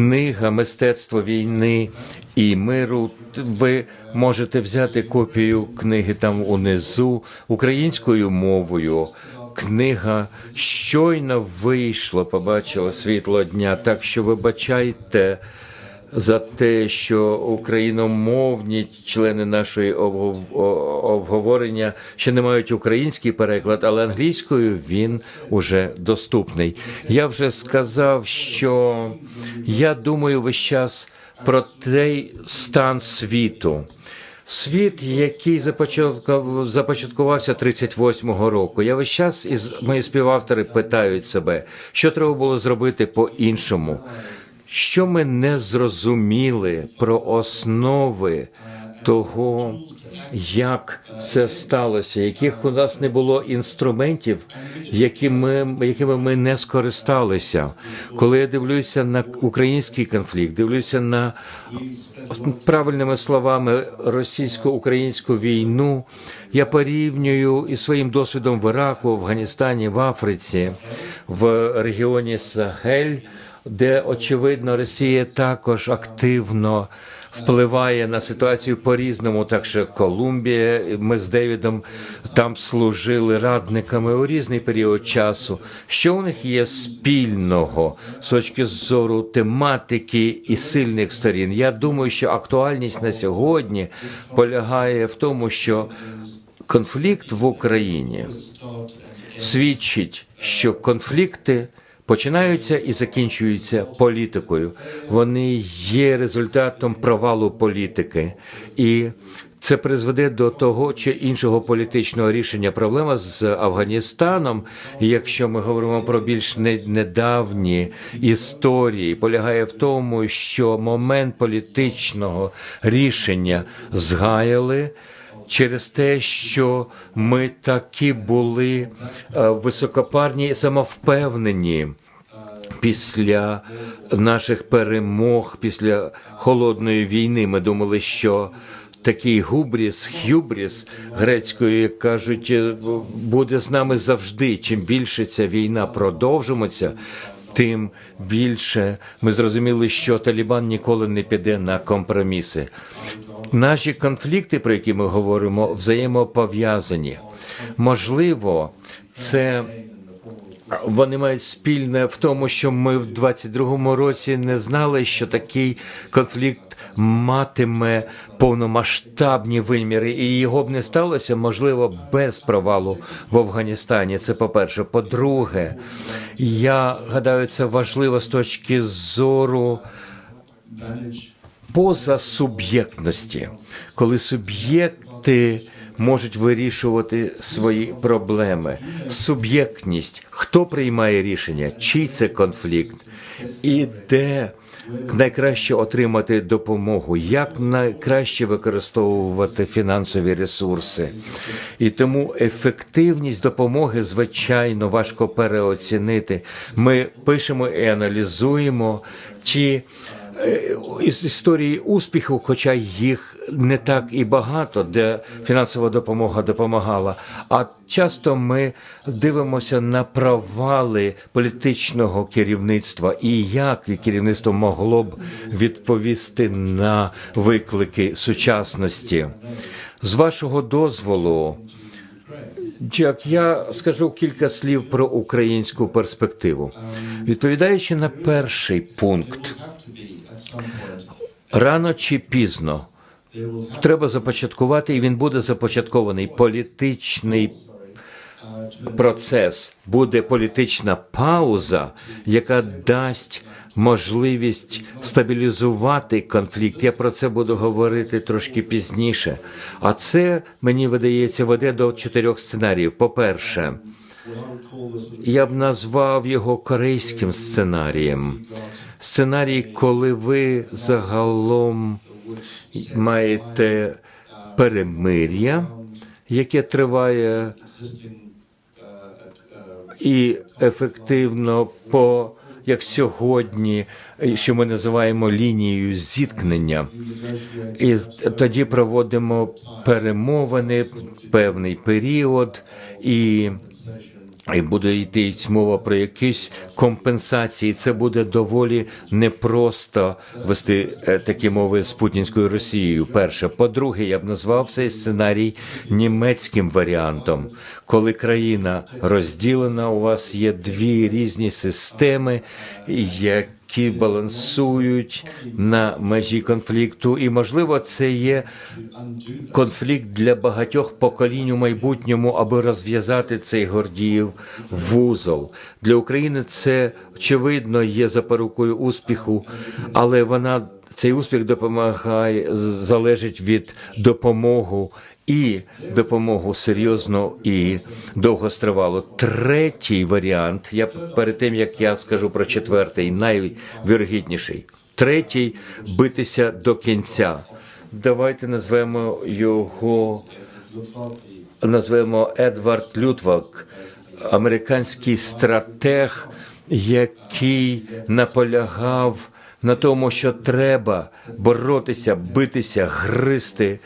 книга Мистецтво війни і миру. Ви можете взяти копію книги там унизу українською мовою. Книга щойно вийшла, побачила світло дня. Так що вибачайте за те, що україномовні члени нашої обгов- обговорення ще не мають український переклад, але англійською він уже доступний. Я вже сказав, що я думаю весь час про той стан світу. Світ, який започаткувався 38-го року. Я весь час із мої співавтори питають себе, що треба було зробити по-іншому. Що ми не зрозуміли про основи того, як це сталося, яких у нас не було інструментів, якими, якими ми не скористалися. Коли я дивлюся на український конфлікт, дивлюся на правильними словами російсько-українську війну, я порівнюю із своїм досвідом в Іраку, в Афганістані, в Африці, в регіоні Сахель, де очевидно Росія також активно впливає на ситуацію по-різному. Так що Колумбія, ми з Девідом там служили радниками у різний період часу. Що у них є спільного з точки зору тематики і сильних сторін? Я думаю, що актуальність на сьогодні полягає в тому, що конфлікт в Україні свідчить, що конфлікти починаються і закінчуються політикою. Вони є результатом провалу політики, і це призведе до того чи іншого політичного рішення. Проблема з Афганістаном, якщо ми говоримо про більш недавні історії, полягає в тому, що момент політичного рішення згаяли через те, що ми такі були е, високопарні і самовпевнені. Після наших перемог, після холодної війни, ми думали, що такий губріс, хюбріс грецькою, як кажуть, е, буде з нами завжди. Чим більше ця війна продовжується, тим більше ми зрозуміли, що Талібан ніколи не піде на компроміси. Наші конфлікти, про які ми говоримо, взаємопов'язані. Можливо, це вони мають спільне в тому, що ми в 22-му році не знали, що такий конфлікт матиме повномасштабні виміри, і його б не сталося, можливо, без провалу в Афганістані. Це по-перше. По-друге, я гадаю, це важливо з точки зору позасуб'єктності, коли суб'єкти можуть вирішувати свої проблеми. Суб'єктність, хто приймає рішення, чий це конфлікт, і де найкраще отримати допомогу, як найкраще використовувати фінансові ресурси. І тому ефективність допомоги, звичайно, важко переоцінити. Ми пишемо і аналізуємо ті е, історії успіху, хоча їх не так і багато, де фінансова допомога допомагала. А часто ми дивимося на провали політичного керівництва і як керівництво могло б відповісти на виклики сучасності. З вашого дозволу. Джек, я скажу кілька слів про українську перспективу. Відповідаючи на перший пункт, рано чи пізно треба започаткувати, і він буде започаткований політичний процес, буде політична пауза, яка дасть можливість стабілізувати конфлікт. Я про це буду говорити трошки пізніше. А це мені видається веде до чотирьох сценаріїв. По-перше, я б назвав його корейським сценарієм. Сценарій, коли ви загалом маєте перемир'я, яке триває і ефективно по як сьогодні, що ми називаємо лінією зіткнення, і тоді проводимо перемовини певний період і і буде йти мова про якісь компенсації. Це буде доволі непросто вести е, такі мови з путінською Росією. Перше, по-друге, я б назвав цей сценарій німецьким варіантом, коли країна розділена, у вас є дві різні системи, які балансують на межі конфлікту, і можливо, це є конфлікт для багатьох поколінь у майбутньому, аби розв'язати цей Гордіїв вузол. Для України це очевидно є запорукою успіху, але вона цей успіх допомагає залежить від допомоги. І допомогу серйозно і довгостривало. Третій варіант, я перед тим як я скажу про четвертий, найвірогідніший. Третій битися до кінця. Давайте назвемо його назвемо Едвард Лютвак, американський стратег, який наполягав на тому, що треба боротися, битися, гризти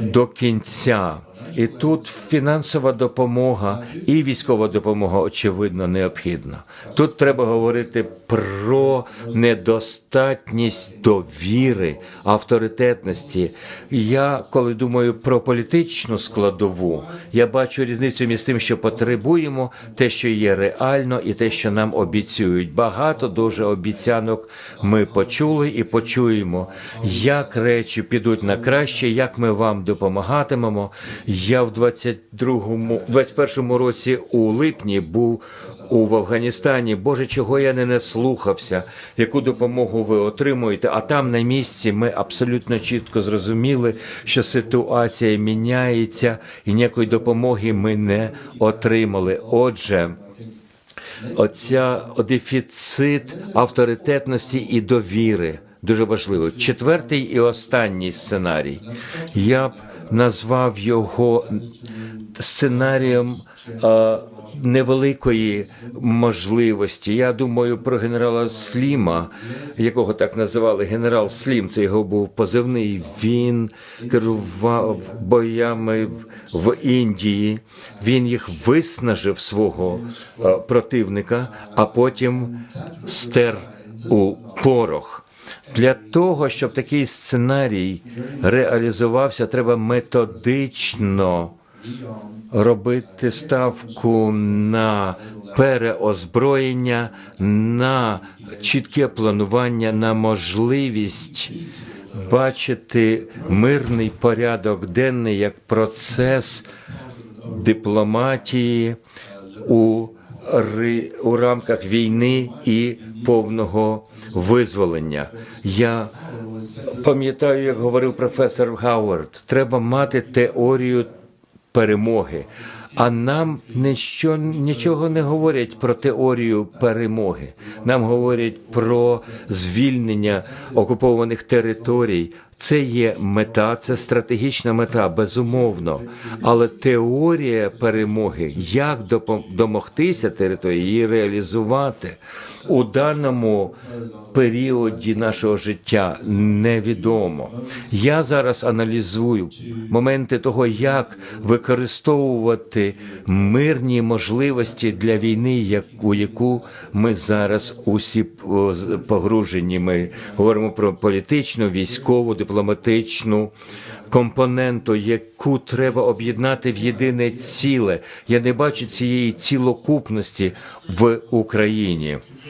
до кінця. І тут фінансова допомога і військова допомога очевидно необхідна. Тут треба говорити про недостатність довіри, авторитетності. Я коли думаю про політичну складову, я бачу різницю між тим, що потребуємо, те, що є реально, і те, що нам обіцюють. Багато дуже обіцянок ми почули і почуємо, як речі підуть на краще, як ми вам допомагатимемо. Я в 22-му, 21-му році у липні був у в Афганістані. Боже, чого я не наслухався, яку допомогу ви отримуєте? А там на місці ми абсолютно чітко зрозуміли, що ситуація міняється, і ніякої допомоги ми не отримали. Отже. Оця дефіцит авторитетності і довіри дуже важливо. Четвертий і останній сценарій. Я б назвав його сценарієм е, невеликої можливості. Я думаю про генерала Сліма, якого так називали генерал Слім. Це його був позивний. Він керував боями в, в Індії. Він їх виснажив свого е, противника, а потім стер у порох. Для того, щоб такий сценарій реалізувався, треба методично робити ставку на переозброєння, на чітке планування, на можливість бачити мирний порядок денний як процес дипломатії у у рамках війни і повного визволення. Я пам'ятаю, як говорив професор Гауард, треба мати теорію перемоги. А нам ніщо, нічого не говорять про теорію перемоги. Нам говорять про звільнення окупованих територій. Це є мета, це стратегічна мета, безумовно. Але теорія перемоги, як домогтися території, її реалізувати у даному періоді нашого життя невідомо. Я зараз аналізую моменти того, як використовувати мирні можливості для війни, у яку ми зараз усі погружені. Ми говоримо про політичну, військову, дипломатичну компоненту, яку треба об'єднати в єдине ціле. Я не бачу цієї цілокупності в Україні.